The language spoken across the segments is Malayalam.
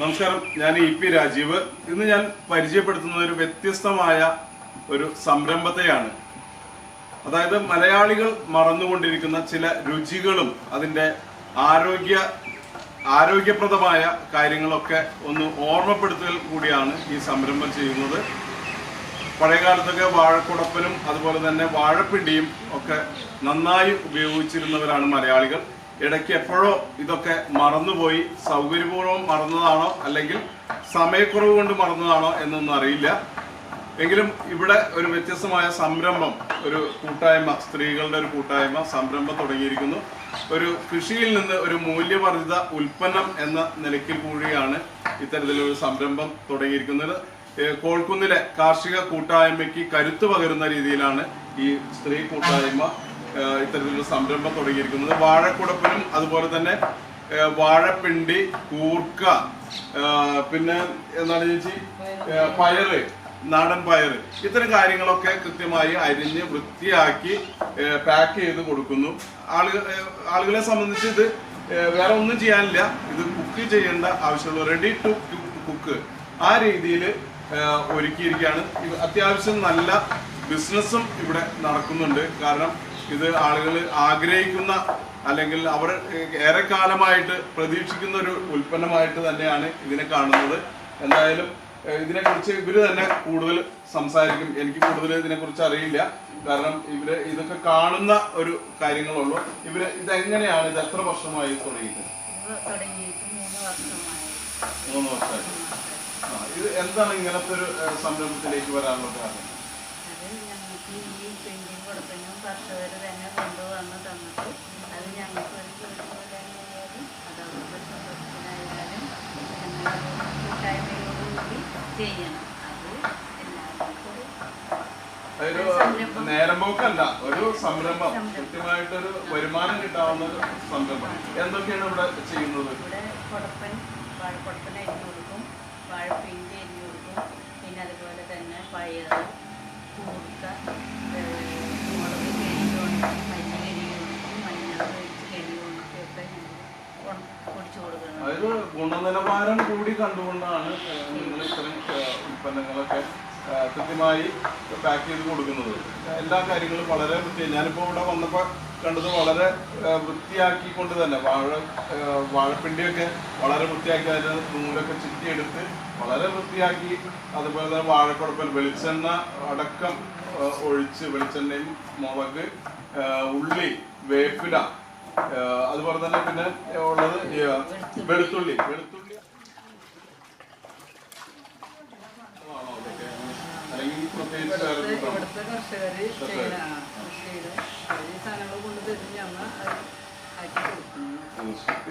നമസ്കാരം. ഞാൻ ഇ പി രാജീവ്. ഇന്ന് ഞാൻ പരിചയപ്പെടുത്തുന്ന ഒരു വ്യത്യസ്തമായ ഒരു സംരംഭത്തെയാണ്. അതായത് മലയാളികൾ മറന്നുകൊണ്ടിരിക്കുന്ന ചില രുചികളും അതിന്റെ ആരോഗ്യ ആരോഗ്യപ്രദമായ കാര്യങ്ങളൊക്കെ ഒന്ന് ഓർമ്മപ്പെടുത്തൽ കൂടിയാണ് ഈ സംരംഭം ചെയ്യുന്നത്. പഴയകാലത്തൊക്കെ വാഴക്കുടപ്പനും അതുപോലെ തന്നെ വാഴപ്പിണ്ടിയും ഒക്കെ നന്നായി ഉപയോഗിച്ചിരുന്നവരാണ് മലയാളികൾ. ഇടയ്ക്ക് എപ്പോഴോ ഇതൊക്കെ മറന്നുപോയി സൗകര്യപൂർവം മറന്നതാണോ അല്ലെങ്കിൽ സമയക്കുറവ് കൊണ്ട് മറന്നതാണോ എന്നൊന്നും അറിയില്ല. എങ്കിലും ഇവിടെ ഒരു വ്യത്യസ്തമായ സംരംഭം ഒരു കൂട്ടായ്മ സ്ത്രീകളുടെ ഒരു കൂട്ടായ്മ സംരംഭം തുടങ്ങിയിരിക്കുന്നു. ഒരു കൃഷിയിൽ നിന്ന് ഒരു മൂല്യവർദ്ധിത ഉൽപ്പന്നം എന്ന നിലയ്ക്ക് കൂടിയാണ് ഇത്തരത്തിലൊരു സംരംഭം തുടങ്ങിയിരിക്കുന്നത്. കോഴിക്കുന്നിലെ കാർഷിക കൂട്ടായ്മയ്ക്ക് കരുത്തു പകരുന്ന രീതിയിലാണ് ഈ സ്ത്രീ കൂട്ടായ്മ ഇത്തരത്തിലൊരു സംരംഭം തുടങ്ങിയിരിക്കുന്നത്. വാഴക്കുടപ്പിനും അതുപോലെ തന്നെ വാഴപ്പിണ്ടി കൂർക്ക പിന്നെ എന്താണ് ചേച്ചി? പയറ് നാടൻ പയറ്. ഇത്തരം കാര്യങ്ങളൊക്കെ കൃത്യമായി അരിഞ്ഞ് വൃത്തിയാക്കി പാക്ക് ചെയ്ത് കൊടുക്കുന്നു. ആളുകൾ ആളുകളെ സംബന്ധിച്ച് ഇത് വേറെ ഒന്നും ചെയ്യാനില്ല. ഇത് കുക്ക് ചെയ്യേണ്ട ആവശ്യമുള്ള റെഡി ടു കുക്ക് ആ രീതിയിൽ ഒരുക്കിയിരിക്കുകയാണ്. അത്യാവശ്യം നല്ല ബിസിനസ്സും ഇവിടെ നടക്കുന്നുണ്ട്. കാരണം ഇത് ആളുകൾ ആഗ്രഹിക്കുന്ന അല്ലെങ്കിൽ അവർ ഏറെക്കാലമായിട്ട് പ്രതീക്ഷിക്കുന്ന ഒരു ഉൽപ്പന്നമായിട്ട് തന്നെയാണ് ഇതിനെ കാണുന്നത്. എന്തായാലും ഇതിനെക്കുറിച്ച് ഇവർ തന്നെ കൂടുതൽ സംസാരിക്കും. എനിക്ക് കൂടുതൽ ഇതിനെക്കുറിച്ച് അറിയില്ല. കാരണം ഇവർ ഇതൊക്കെ കാണുന്ന ഒരു കാര്യങ്ങളുള്ളൂ. ഇവർ ഇതെങ്ങനെയാണ് ഇത് എത്ര വർഷമായി തുടങ്ങിയിട്ട്? മൂന്ന് വർഷമായി. ഇത് എന്താണ് ഇങ്ങനത്തെ ഒരു സംരംഭത്തിലേക്ക് വരാനുള്ള കാരണം? പോക്കല്ല ഒരു സംരംഭം. കൃത്യമായിട്ടൊരു വരുമാനം കിട്ടാവുന്ന ഒരു സംരംഭം. എന്തൊക്കെയാണ് ഇവിടെ ചെയ്യുന്നത്? കുടപ്പൻ വാഴക്കുടപ്പൻ അരിഞ്ഞു കൊടുക്കും വാഴപ്പിണ്ടി അരിഞ്ഞു കൊടുക്കും പിന്നെ അതുപോലെ തന്നെ പയർ കൂർക്ക മുളക് ഉണക്കി ഉണക്കി മഞ്ഞൾ ഉണക്കിയൊക്കെ ഞങ്ങൾ പൊടിച്ചു ഗുണനിലവാരം കൂടി കണ്ടുകൊണ്ടാണ് നിങ്ങൾ ഇത്തരം ഉൽപ്പന്നങ്ങളൊക്കെ കൃത്യമായി പാക്ക് ചെയ്ത് കൊടുക്കുന്നത്. എല്ലാ കാര്യങ്ങളും വളരെ വൃത്തി ഞാനിപ്പോൾ ഇവിടെ വന്നപ്പോൾ കണ്ടത് വളരെ വൃത്തിയാക്കി വൃത്തിയാക്കിക്കൊണ്ട് തന്നെ. വാഴ വാഴപ്പിണ്ടിയൊക്കെ വളരെ വൃത്തിയാക്കി അതിന് നൂലൊക്കെ ചുറ്റിയെടുത്ത് വളരെ വൃത്തിയാക്കി അതുപോലെ തന്നെ വാഴക്കുഴപ്പൽ വെളിച്ചെണ്ണ അടക്കം ഒഴിച്ച് വെളിച്ചെണ്ണയും മുളക് ഉള്ളി വേപ്പില അതുപോലെ തന്നെ പിന്നെ ഉള്ളത് വെളുത്തുള്ളി. വെളുത്തുള്ളി ആണോ അതൊക്കെ? അല്ലെങ്കിൽ പ്രത്യേകിച്ച് വേറെ ഇവിടുത്തെ കർഷകര് സാധനങ്ങൾ കൊണ്ട് തരും ഞമ്മ അത് ആക്കി കൊടുക്കുന്നു.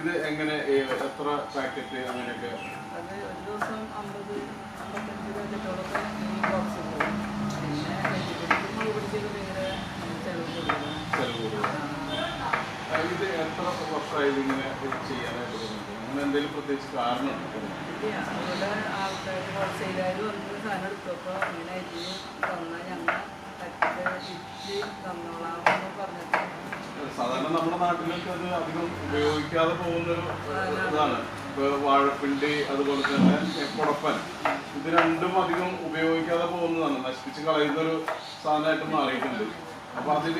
ഇത് എങ്ങനെ എത്ര പാക്കറ്റ് അങ്ങനെയൊക്കെ? അത് ഒരു ദിവസം അമ്പത് അമ്പത്തഞ്ച് പാക്കറ്റോളൊക്കെ ഈ ബോക്സ് പോകും. പിന്നെ വെജിറ്റബിൾസ് മുളക് പൊടിച്ചൊക്കെ ഭയങ്കര ചെലവ് കൂടുതലാണ് ചെലവ് കൂടുതൽ ആ, ഇത് എത്ര വർഷമായി ഇതിങ്ങനെ ചെയ്യാനായിട്ട് അങ്ങനെ എന്തെങ്കിലും പ്രത്യേകിച്ച് കാരണം സാധനം എടുത്തപ്പോൾ ഇങ്ങനെ അരിഞ്ഞ് തന്നാൽ ഞങ്ങൾ തട്ടിട്ട് ഇറ്റ് തന്നോളാം എന്ന് പറഞ്ഞിട്ട് സാധാരണ നമ്മുടെ നാട്ടിലൊക്കെ അത് അധികം ഉപയോഗിക്കാതെ പോകുന്ന ഒരു ഇതാണ്. ഇപ്പൊ വാഴപ്പിണ്ടി അതുപോലെ തന്നെ കുടപ്പൻ. ഇത് രണ്ടും അധികം ഉപയോഗിക്കാതെ പോകുന്നതാണ്. നശിപ്പിച്ച് കളയുന്ന ഒരു സാധനമായിട്ട് മാറിയിട്ടുണ്ട്. അപ്പൊ അതിൽ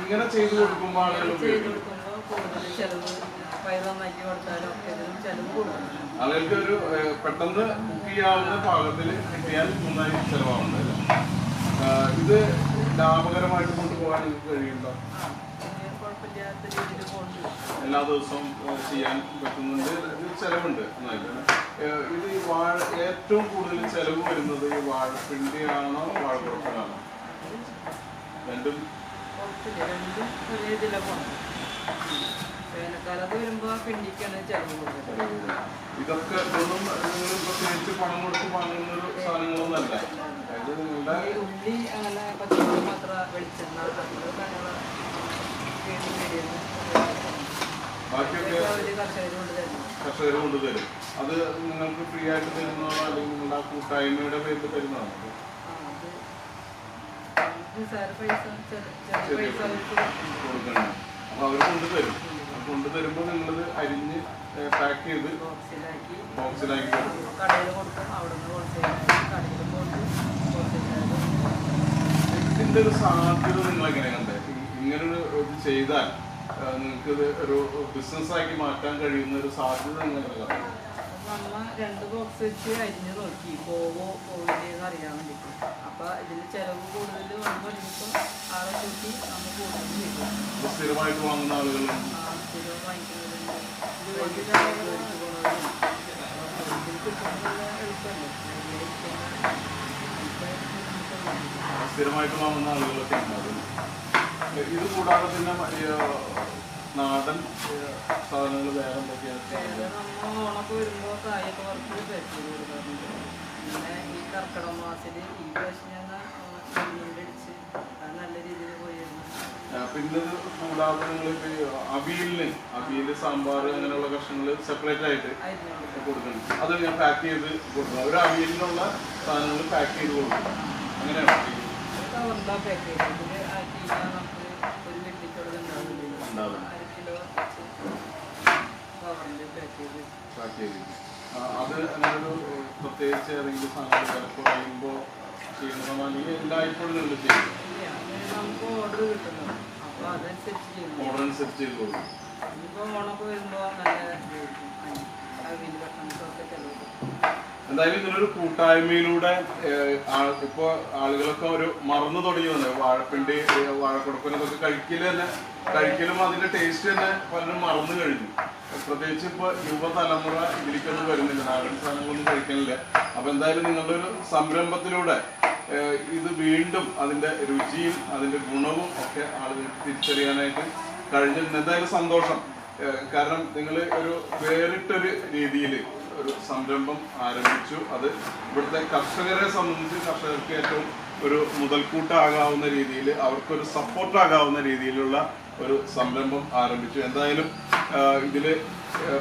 ഇങ്ങനെ ചെയ്തു കൊടുക്കുമ്പോൾ ആളുകൾ ഉപയോഗിക്കും കൂടുതൽ ചെലവ് കൊടുത്താലും ഒക്കെ ഇതിനും ചെലവ് കൂടുതലാണ് ആളുകൾക്ക് ഒരു പെട്ടെന്ന് കുക്ക് ചെയ്യാവുന്ന പാകത്തിൽ കിട്ടിയാൽ നന്നായി ചെലവാകുന്നുണ്ട് ഇത് ലാഭകരമായിട്ട് കൊണ്ടുപോകാൻ നിങ്ങൾക്ക് പോകുന്നുണ്ട്. എല്ലാ ദിവസവും ചെയ്യാൻ പറ്റുന്നുണ്ട്. ഇത് ചെലവുണ്ട് ഇത് ഈ വാഴ ഏറ്റവും കൂടുതൽ ചെലവ് വരുന്നത് ഈ വാഴപ്പിണ്ടിയാണോ വാഴക്കുഴപ്പനാണോ രണ്ടും രണ്ടും ഒരേ ഇതിലാണ് വേനൽക്കാലത്ത് വരുമ്പോൾ പിണ്ടിക്കാണ് ചെലവ് കൂടുതൽ ഇതൊക്കെ ഒന്നും പ്രത്യേകിച്ച് പണം കൊടുത്ത് വാങ്ങുന്ന ഒരു സാധനങ്ങളൊന്നല്ല ഉള്ളി അങ്ങനെ പച്ചമുളക് മാത്രം വെളിച്ചെണ്ണ ബാക്കിയൊക്കെ കർഷകർ കൊണ്ട് തരുന്നു അത് നിങ്ങൾക്ക് ഫ്രീ ആയിട്ട് തരുന്നതാണോ അല്ലെങ്കിൽ നിങ്ങളുടെ കൂട്ടായ്മയുടെ പേരിൽ തരുന്നതാണോ കൊടുക്കണം. അപ്പൊ അവർ കൊണ്ടുതരും. കൊണ്ടുതരുമ്പോൾ നിങ്ങളത് അരിഞ്ഞ് പാക്ക് ചെയ്ത് ബോക്സിലാക്കി. ഇതിന്റെ ഒരു സാധ്യത നിങ്ങൾ എങ്ങനെ കണ്ടേ? ഇങ്ങനൊരു ഇത് ചെയ്താൽ നിങ്ങൾക്ക് ഒരു ബിസിനസ് ആക്കി മാറ്റാൻ കഴിയുന്ന ഒരു സാധ്യത നിങ്ങൾ കണ്ടേ? നമ്മ രണ്ട് ബോക്സ് വെച്ച് അരിഞ്ഞ് നോക്കി. പോവോ പോവില്ലേന്ന് അറിയാൻ വേണ്ടിയിട്ട് അപ്പൊ ഇതിന് ചെലവ് കൂടുതൽ വന്നു കഴിയുമ്പോൾ ആളെ കൂട്ടി നമ്മൾ കൂടുതൽ ചെയ്യും. സ്ഥിരമായിട്ട് വാങ്ങുന്ന ആളുകളുണ്ട് ആ സ്ഥിരം വാങ്ങിക്കുന്നതുണ്ട് ജോലിക്ക് ജോലിക്ക് പോകുന്നവരുണ്ട് ഇതിൽ കിട്ടുന്നത് എളുപ്പമല്ലേ സ്ഥിരമായിട്ട് വാങ്ങുന്ന ആളുകളൊക്കെ ഇത് കൂടാതെ പിന്നെ നാടൻ സാധനങ്ങൾ വേറെ ഓണൊക്കെ വരുമ്പോൾ കായൊക്കെ വറുത്ത് കൊടുക്കാറുണ്ട്. പിന്നെ ഈ കർക്കിടക മാസത്തിൽ ഈ പ്രാവശ്യം ഞങ്ങൾ അടിച്ച് അത് നല്ല രീതിയിൽ പോയിരുന്നു. പിന്നെ കൂടാതെ അവിയലിന് അവിയൽ സാമ്പാർ അങ്ങനെയുള്ള കഷ്ണങ്ങൾ സെപ്പറേറ്റ് ആയിട്ട് കൊടുക്കണം. അത് ഞാൻ പാക്ക് ചെയ്ത് കൊടുക്കണം ഒരു അവിയലിനുള്ള സാധനങ്ങൾ പാക്ക് ചെയ്ത് കൊടുക്കണം അങ്ങനെയാണ്. കവറിലാ പാക്ക് ചെയ്ത് ഇതിൽ ആക്കി കഴിഞ്ഞാൽ നമുക്ക് ഒരു വെള്ളിക്കുള്ളത് ഉണ്ടാവില്ല ഉണ്ടാവില്ല. അര കിലോ വെച്ച് കവറിൽ പാക്ക് ചെയ്ത് പാക്ക് ചെയ്ത് ആ, അത് അങ്ങനൊരു പ്രത്യേകിച്ച് ഏതെങ്കിലും സാധനം ചിലപ്പോൾ കഴിയുമ്പോൾ ചെയ്യുന്നതോ അല്ലെങ്കിൽ എല്ലായ്പ്പോഴും നിങ്ങൾ ചെയ്യും. നമുക്ക് ഓർഡർ കിട്ടുന്നു അപ്പോൾ അതനുസരിച്ച് ചെയ്യുന്നു. ഓർഡർ അനുസരിച്ച് ചെയ്ത് കൊടുക്കും. ഇനിയിപ്പോൾ ഓണൊക്കെ വരുമ്പോൾ നല്ല എന്തായാലും ഇതിനൊരു കൂട്ടായ്മയിലൂടെ ഇപ്പൊ ആളുകളൊക്കെ ഒരു മറന്നു തുടങ്ങി വന്നത് വാഴപ്പിണ്ടി വാഴക്കുടപ്പനൊക്കെ കഴിക്കൽ തന്നെ കഴിക്കലും അതിന്റെ ടേസ്റ്റ് തന്നെ പലരും മറന്നു കഴിഞ്ഞു. പ്രത്യേകിച്ച് ഇപ്പൊ യുവതലമുറ ഇതിലേക്കൊന്നും വരുന്നില്ല. നാടൻ സാധനങ്ങളൊന്നും കഴിക്കുന്നില്ല അപ്പൊ എന്തായാലും നിങ്ങളുടെ ഒരു സംരംഭത്തിലൂടെ ഇത് വീണ്ടും അതിന്റെ രുചിയും അതിന്റെ ഗുണവും ഒക്കെ ആളുകൾക്ക് തിരിച്ചറിയാനായിട്ട് കഴിഞ്ഞിട്ടുണ്ട് എന്തായാലും സന്തോഷം. കാരണം നിങ്ങൾ ഒരു വേറിട്ടൊരു രീതിയിൽ ഒരു സംരംഭം ആരംഭിച്ചു. അത് ഇവിടുത്തെ കർഷകരെ സംബന്ധിച്ച് കർഷകർക്ക് ഏറ്റവും ഒരു മുതൽക്കൂട്ടാകാവുന്ന രീതിയിൽ അവർക്കൊരു സപ്പോർട്ടാകാവുന്ന രീതിയിലുള്ള ഒരു സംരംഭം ആരംഭിച്ചു. എന്തായാലും ഇതിൽ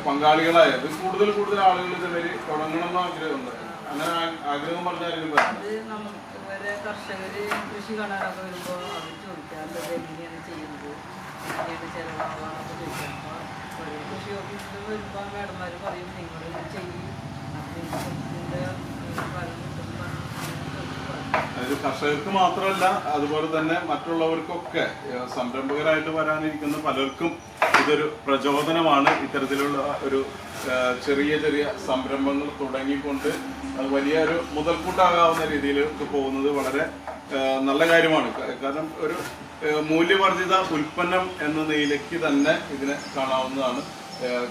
പങ്കാളികളായത് കൂടുതൽ കൂടുതൽ ആളുകൾ ഇതുവരെ തുടങ്ങണമെന്ന് ആഗ്രഹമുണ്ട് അങ്ങനെ ആഗ്രഹം പറഞ്ഞാലും കർഷകര് കൃഷി കാണാനൊക്കെ വരുമ്പോൾ അവർ ചോദിക്കാറുണ്ട് എങ്ങനെയാണ് ചെയ്യുന്നത്? എങ്ങനെയാണ് ചെലവാകാനൊക്കെ ചോദിക്കാം അപ്പോൾ ഒരു കൃഷി ഓഫീസിൽ വരുമ്പോൾ മാഡന്മാർ പറയും നിങ്ങൾ ചെയ്യും. അപ്പം അതായത് കർഷകർക്ക് മാത്രമല്ല അതുപോലെ തന്നെ മറ്റുള്ളവർക്കൊക്കെ സംരംഭകരായിട്ട് വരാനിരിക്കുന്ന പലർക്കും ഇതൊരു പ്രചോദനമാണ്. ഇത്തരത്തിലുള്ള ഒരു ചെറിയ ചെറിയ സംരംഭങ്ങൾ തുടങ്ങിക്കൊണ്ട് അത് വലിയൊരു മുതൽക്കൂട്ടാകാവുന്ന രീതിയിലേക്ക് പോകുന്നത് വളരെ നല്ല കാര്യമാണ്. കാരണം ഒരു മൂല്യവർദ്ധിത ഉൽപ്പന്നം എന്ന നിലയ്ക്ക് തന്നെ ഇതിനെ കാണാവുന്നതാണ്.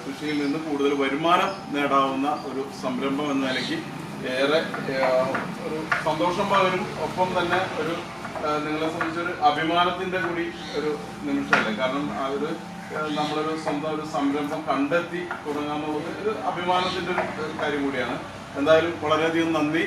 കൃഷിയിൽ നിന്ന് കൂടുതൽ വരുമാനം നേടാവുന്ന ഒരു സംരംഭം എന്ന നിലയ്ക്ക് ഏറെ ഒരു സന്തോഷം പകരും. ഒപ്പം തന്നെ ഒരു നിങ്ങളെ സംബന്ധിച്ചൊരു അഭിമാനത്തിന്റെ കൂടി ഒരു നിമിഷമല്ലേ? കാരണം ആ ഒരു നമ്മളൊരു സ്വന്തം ഒരു സംരംഭം കണ്ടെത്തി തുടങ്ങാന്നുള്ളത് ഒരു അഭിമാനത്തിന്റെ ഒരു കാര്യം കൂടിയാണ്. എന്തായാലും വളരെയധികം നന്ദി.